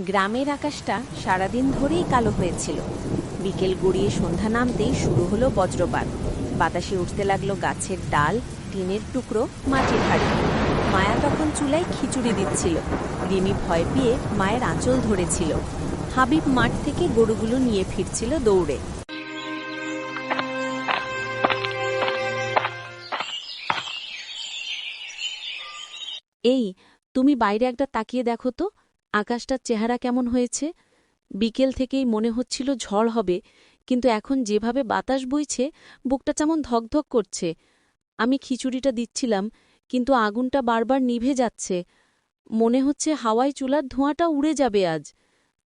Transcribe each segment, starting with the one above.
গ্রামের আকাশটা সারাদিন ধরেই কালো হয়েছিল। বিকেল গড়িয়ে সন্ধ্যা নামতেই শুরু হলো বজ্রপাত। বাতাসে উঠতে লাগল গাছের ডাল, টিনের টুকরো, মাটির হাড়ি। মায়া তখন চুলায় খিচুড়ি দিচ্ছিল। রিমি ভয় পেয়ে মায়ের আঁচল ধরেছিল। হাবিব মাঠ থেকে গরুগুলো নিয়ে ফিরছিল দৌড়ে। এই, তুমি বাইরে একটা তাকিয়ে দেখো তো। আকাশটার চেহারা কেমন হয়েছে? বিকেল থেকেই মনে হচ্ছিল ঝড় হবে, কিন্তু এখন যেভাবে বাতাস বইছে, বুকটা যেমন ধকধক করছে। আমি খিচুড়িটা দিচ্ছিলাম, কিন্তু আগুনটা বারবার নিভে যাচ্ছে। মনে হচ্ছে হাওয়ায় চুলার ধোঁয়াটা উড়ে যাবে আজ।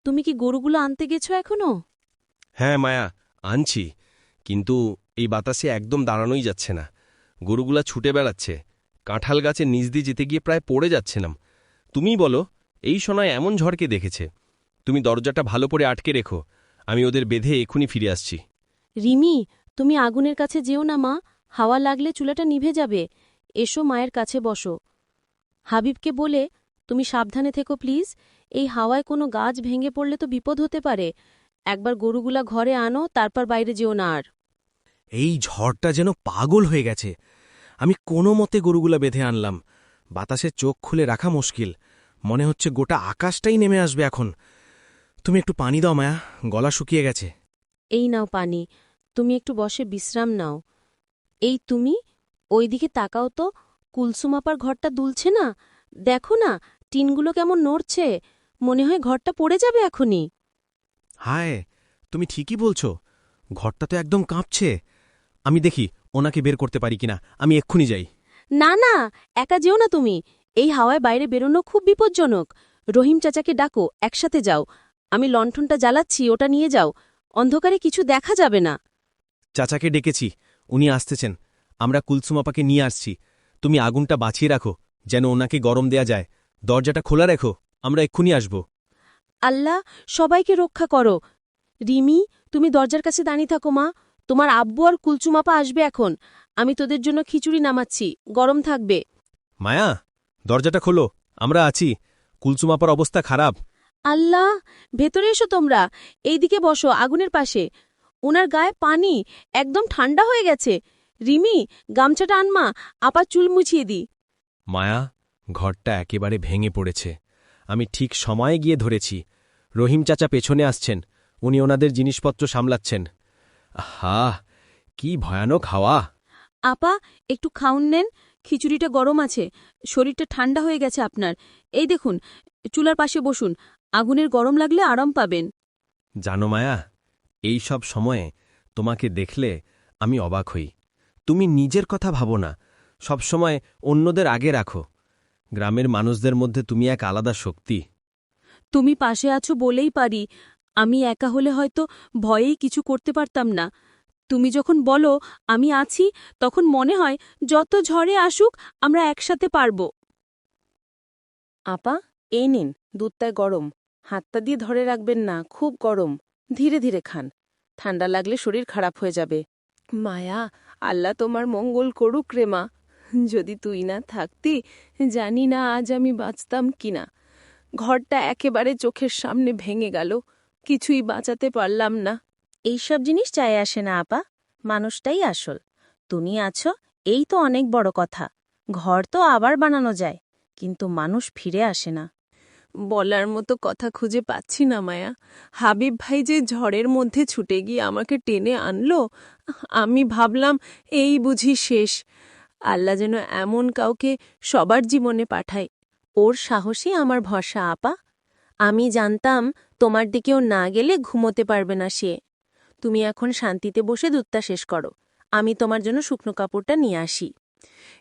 তুমি কি গরুগুলো আনতে গেছো এখনও? হ্যাঁ মায়া, আনছি, কিন্তু এই বাতাসে একদম দাঁড়ানোই যাচ্ছে না। গরুগুলা ছুটে বেড়াচ্ছে, কাঁঠাল গাছের নিচ দিয়ে যেতে গিয়ে প্রায় পড়ে যাচ্ছিলাম। তুমিই বলো এই সোনায় এমন ঝড়কে দেখেছে। তুমি দরজাটা ভালো করে আটকে রেখো। আমি ওদের বেঁধে এখুনি ফিরে আসছি। রিমি তুমি আগুনের কাছে যেও না মা। হাওয়া লাগলে চুলাটা নিভে যাবে। এসো মায়ের কাছে বসো। হাবিবকে বলে তুমি সাবধানে থেকো প্লিজ। এই হাওয়ায় কোনো গাছ ভেঙে পড়লে তো বিপদ হতে পারে। একবার গরুগুলা ঘরে আনো তারপর বাইরে যেও না আর। এই ঝড়টা যেন পাগল হয়ে গেছে। আমি কোনো মতে গরুগুলা বেঁধে আনলাম। বাতাসে চোখ খুলে রাখা মুশকিল। মনে হচ্ছে গোটা আকাশটাই নেমে আসবে এখন। তুমি একটু পানি দাও মায়া। গলা শুকিয়ে গেছে। এই নাও পানি। তুমি একটু বসে বিশ্রাম নাও। এই তুমি ওইদিকে তাকাও তো। কুলসুমাপার ঘরটা দুলছে না। দেখো না টিনগুলো কেমন নড়ছে। মনে হয় ঘরটা পড়ে যাবে এখনই। হায় তুমি ঠিকই বলছো। ঘরটা তো একদম কাঁপছে। আমি দেখি ওনাকে বের করতে পারি কিনা। আমি এক্ষুনি যাই। না না একা যেও না তুমি। এই হাওয়ায় বাইরে বেরোনো খুব বিপজ্জনক। রহিম চাচাকে ডাকো একসাথে যাও। আমি লণ্ঠনটা জ্বালাচ্ছি ওটা নিয়ে যাও। অন্ধকারে কিছু দেখা যাবে না। চাচাকে ডেকেছি উনি আসতেছেন। আমরা কুলসুমাপাকে নিয়ে আসছি। তুমি আগুনটা বাঁচিয়ে রাখো যেন ওনাকে গরম দেয়া যায়। দরজাটা খোলা রেখো আমরা এক্ষুনি আসব। আল্লাহ সবাইকে রক্ষা করো। রিমি তুমি দরজার কাছে দাঁড়িয়ে থাকো মা। তোমার আব্বু আর কুলচুমাপা আসবে এখন। আমি তোদের জন্য খিচুড়ি নামাচ্ছি গরম থাকবে। মায়া দরজাটা খোলো আমরা আছি। কুলসুমাপার অবস্থা খারাপ। আল্লাহ ভেতরে এসো তোমরা। এইদিকে বসো আগুনের পাশে। ওনার গায়ে পানি একদম ঠান্ডা হয়ে গেছে। রিমি গামছাটা আনমা আপা চুল মুছিয়ে দি। মায়া ঘরটা একেবারে ভেঙে পড়েছে। আমি ঠিক সময়ে গিয়ে ধরেছি। রহিম চাচা পেছনে আসছেন। উনি ওনাদের জিনিসপত্র সামলাচ্ছেন। হা কি ভয়ানক হাওয়া। আপা একটু খাউন নেন। খিচুড়িটা গরম আছে শরীরটা ঠান্ডা হয়ে গেছে আপনার। এই দেখুন চুলার পাশে বসুন আগুনের গরম লাগলে আরাম পাবেন। জানো মায়া এই সব সময়ে তোমাকে দেখলে আমি অবাক হই। তুমি নিজের কথা ভাবো না সবসময় অন্যদের আগে রাখো। গ্রামের মানুষদের মধ্যে তুমি এক আলাদা শক্তি। তুমি পাশে আছো বলেই পারি আমি একা হলে হয়তো ভয়েই কিছু করতে পারতাম না। তুমি যখন বলো, আমি আছি, তখন মনে হয় যত ঝড়ে আসুক, আমরা একসাথে পারব। আপা, এই নিন দুধটায় গরম। হাতটা দিয়ে ধরে রাখবেন না, খুব গরম। ধীরে ধীরে খান। ঠান্ডা লাগলে শরীর খারাপ হয়ে যাবে। মায়া, আল্লাহ তোমার মঙ্গল করুক রে মা। যদি তুই না থাকতি, জানি না আজ আমি বাঁচতাম কিনা। ঘরটা একেবারে চোখের সামনে ভেঙে গেল। কিছুই বাঁচাতে পারলাম না। এইসব জিনিস চাই আসে না, আপা। মানুষটাই আসল। তুমি আছো, এই তো অনেক বড় কথা। ঘর তো আবার বানানো যায়, কিন্তু মানুষ ফিরে আসে না। বলার মতো কথা খুঁজে পাচ্ছি না, মায়া। হাবিব ভাই যে ঝড়ের মধ্যে ছুটে গিয়ে আমাকে টেনে আনলো, আমি ভাবলাম, এই বুঝি শেষ। আল্লাহ যেন এমন কাউকে সবার জীবনে পাঠায়। ওর সাহসী আমার ভরসা, আপা। আমি জানতাম, তোমার দিকেও না গেলে ঘুমোতে পারবে না সে। তুমি এখন শান্তিতে বসে দুধটা শেষ করো। আমি তোমার জন্য শুকনো কাপড়টা নিয়ে আসি।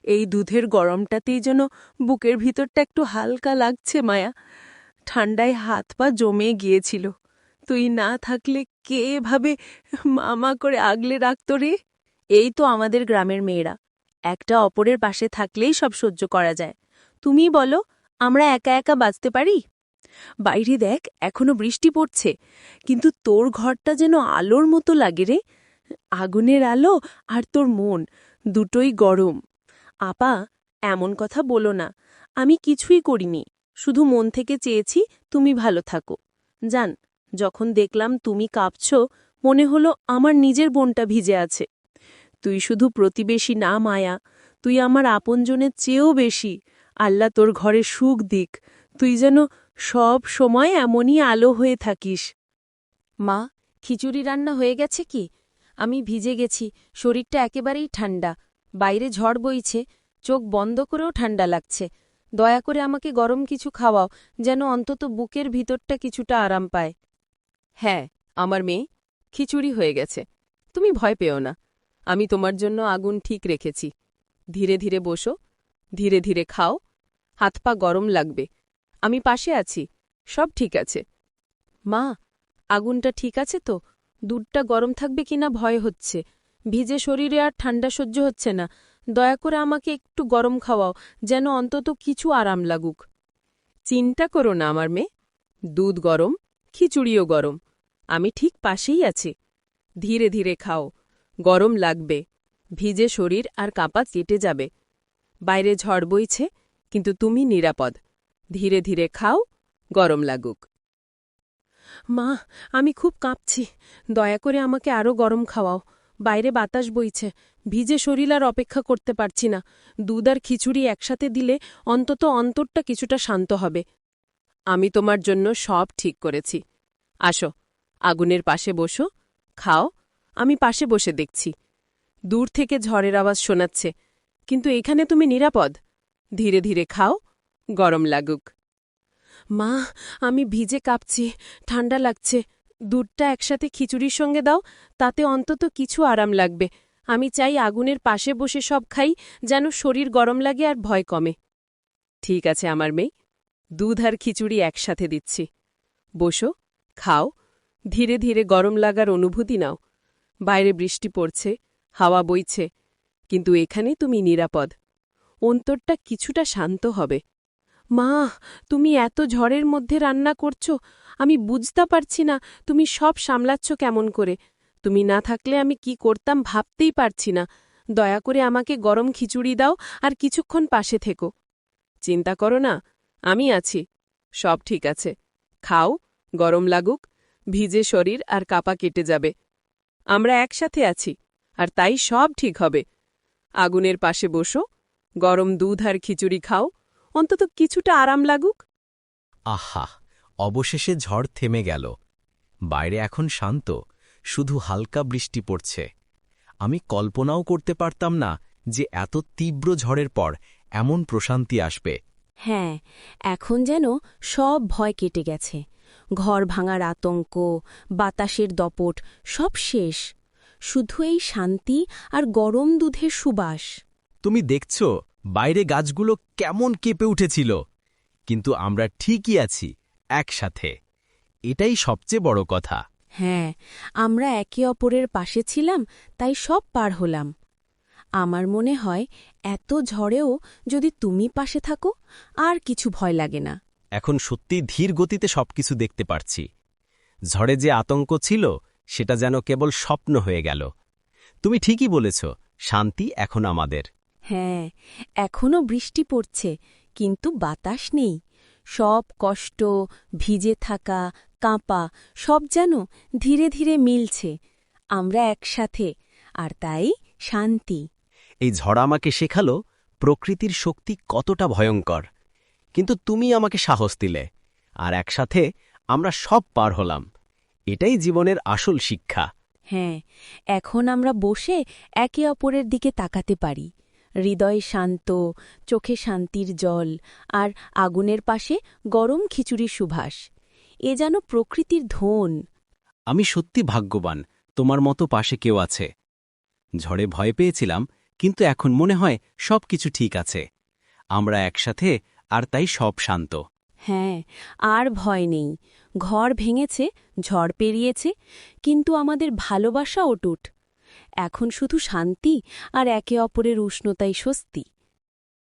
এই দুধের গরমটাতেই যেন বুকের ভিতরটা একটু হালকা লাগছে, মায়া। ঠান্ডায় হাত পা জমে গিয়েছিল। তুই না থাকলে কে এভাবে মামা করে আগলে রাখত রে? এই তো আমাদের গ্রামের মেয়েরা। একটা অপরের পাশে থাকলেই সব সহ্য করা যায়। তুমি বলো, আমরা একা একা বাঁচতে পারি? বাইরে দেখ, এখনও বৃষ্টি পড়ছে। কিন্তু তোর ঘরটা যেন আলোর মতো লাগে রে। আগুনের আলো আর তোর মন, দুটোই গরম। আপা, এমন কথা বলো না। আমি কিছুই করিনি। শুধু মন থেকে চেয়েছি তুমি ভালো থাকো। জান, যখন দেখলাম তুমি কাঁপছ, মনে হলো আমার নিজের বোনটা ভিজে আছে। তুই শুধু প্রতিবেশী না, মায়া। তুই আমার আপনজনের চেয়েও বেশি। আল্লাহ তোর ঘরে সুখ দিক। তুই যেন সব সময় এমনই আলো হয়ে থাকিস। মা, খিচুড়ি রান্না হয়ে গেছে কি? আমি ভিজে গেছি, শরীরটা একেবারেই ঠান্ডা। বাইরে ঝড় বইছে, চোখ বন্ধ করেও ঠান্ডা লাগছে। দয়া করে আমাকে গরম কিছু খাওয়াও, যেন অন্তত বুকের ভিতরটা কিছুটা আরাম পায়। হ্যাঁ আমার মেয়ে, খিচুড়ি হয়ে গেছে। তুমি ভয় পেও না। আমি তোমার জন্য আগুন ঠিক রেখেছি। ধীরে ধীরে বসো, ধীরে ধীরে খাও। হাত পা গরম লাগবে। আমি পাশে আছি, সব ঠিক আছে। মা, আগুনটা ঠিক আছে তো? দুধটা গরম থাকবে কিনা ভয় হচ্ছে। ভিজে শরীরে আর ঠান্ডা সহ্য হচ্ছে না। দয়া করে আমাকে একটু গরম খাওয়াও, যেন অন্তত কিছু আরাম লাগুক। চিন্তা করো না আমার মেয়ে। দুধ গরম, খিচুড়িও গরম। আমি ঠিক পাশেই আছি। ধীরে ধীরে খাও। গরম লাগবে। ভিজে শরীর আর কাঁপা কেটে যাবে। বাইরে ঝড় বইছে, কিন্তু তুমি নিরাপদ। ধীরে ধীরে খাও, গরম লাগুক। মা, আমি খুব কাঁপছি। দয়া করে আমাকে আরও গরম খাওয়াও। বাইরে বাতাস বইছে। ভিজে শরীর আর অপেক্ষা করতে পারছি না। দুধ আর খিচুড়ি একসাথে দিলে অন্তত অন্তরটা কিছুটা শান্ত হবে। আমি তোমার জন্য সব ঠিক করেছি। আসো, আগুনের পাশে বসো, খাও, আমি পাশে বসে দেখছি। দূর থেকে ঝড়ের আওয়াজ শোনাচ্ছে। কিন্তু এখানে তুমি নিরাপদ। ধীরে ধীরে খাও গরম লাগুক। মা, আমি ভিজে কাঁপছি, ঠান্ডা লাগছে। দুধটা একসাথে খিচুড়ির সঙ্গে দাও, তাতে অন্তত কিছু আরাম লাগবে। আমি চাই আগুনের পাশে বসে সব খাই, যেন শরীর গরম লাগে আর ভয় কমে। ঠিক আছে আমার মেয়ে, দুধ আর খিচুড়ি একসাথে দিচ্ছি। বসো, খাও, ধীরে ধীরে গরম লাগার অনুভূতি নাও। বাইরে বৃষ্টি পড়ছে, হাওয়া বইছে, কিন্তু এখানে তুমি নিরাপদ। অন্তরটা কিছুটা শান্ত হবে। মা, তুমি এত ঝড়ের মধ্যে রান্না করছ, আমি বুঝতে পারছি না তুমি সব সামলাচ্ছ কেমন করে। তুমি না থাকলে আমি কি করতাম ভাবতেই পারছি না। দয়া করে আমাকে গরম খিচুড়ি দাও আর কিছুক্ষণ পাশে থেকো। চিন্তা করো না, আমি আছি। সব ঠিক আছে। খাও, গরম লাগুক, ভিজে শরীর আর কাপা কেটে যাবে। আমরা একসাথে আছি, আর তাই সব ঠিক হবে। আগুনের পাশে বসো, গরম দুধ আর খিচুড়ি খাও অন্তত কিছুটা আরাম লাগুক। আহা অবশেষে ঝড় থেমে গেল। বাইরে এখন শান্ত শুধু হালকা বৃষ্টি পড়ছে। আমি কল্পনাও করতে পারতাম না যে এত তীব্র ঝড়ের পর এমন প্রশান্তি আসবে। হ্যাঁ এখন যেন সব ভয় কেটে গেছে। ঘর ভাঙার আতঙ্ক বাতাসের দপট সব শেষ। শুধু এই শান্তি আর গরম দুধের সুবাস। তুমি দেখছ বাইরে গাছগুলো কেমন কেঁপে উঠেছিল। কিন্তু আমরা ঠিকই আছি একসাথে। এটাই সবচেয়ে বড় কথা। হ্যাঁ আমরা একে অপরের পাশে ছিলাম তাই সব পার হলাম। আমার মনে হয় এত ঝড়েও যদি তুমি পাশে থাকো আর কিছু ভয় লাগে না। এখন সত্যি ধীর গতিতে সবকিছু দেখতে পারছি। ঝড়ে যে আতঙ্ক ছিল সেটা যেন কেবল স্বপ্ন হয়ে গেল। তুমি ঠিকই বলেছ শান্তি এখন আমাদের। হ্যাঁ এখনও বৃষ্টি পড়ছে কিন্তু বাতাস নেই। সব কষ্ট ভিজে থাকা কাঁপা সব যেন ধীরে ধীরে মিলছে। আমরা একসাথে আর তাই শান্তি। এই ঝড় আমাকে শেখালো প্রকৃতির শক্তি কতটা ভয়ঙ্কর। কিন্তু তুমি আমাকে সাহস দিলে আর একসাথে আমরা সব পার হলাম। এটাই জীবনের আসল শিক্ষা। হ্যাঁ এখন আমরা বসে একে অপরের দিকে তাকাতে পারি। হৃদয় শান্ত চোখে শান্তির জল আর আগুনের পাশে গরম খিচুড়ির সুভাষ। এ যেন প্রকৃতির ধন। আমি সত্যি ভাগ্যবান তোমার মতো পাশে কেউ আছে। ঝড়ে ভয় পেয়েছিলাম কিন্তু এখন মনে হয় সব কিছু ঠিক আছে। আমরা একসাথে আর তাই সব শান্ত। হ্যাঁ আর ভয় নেই। ঘর ভেঙেছে ঝড় পেরিয়েছে কিন্তু আমাদের ভালোবাসা অটুট। এখন শুধু শান্তি আর একে অপরের উষ্ণতাই স্বস্তি।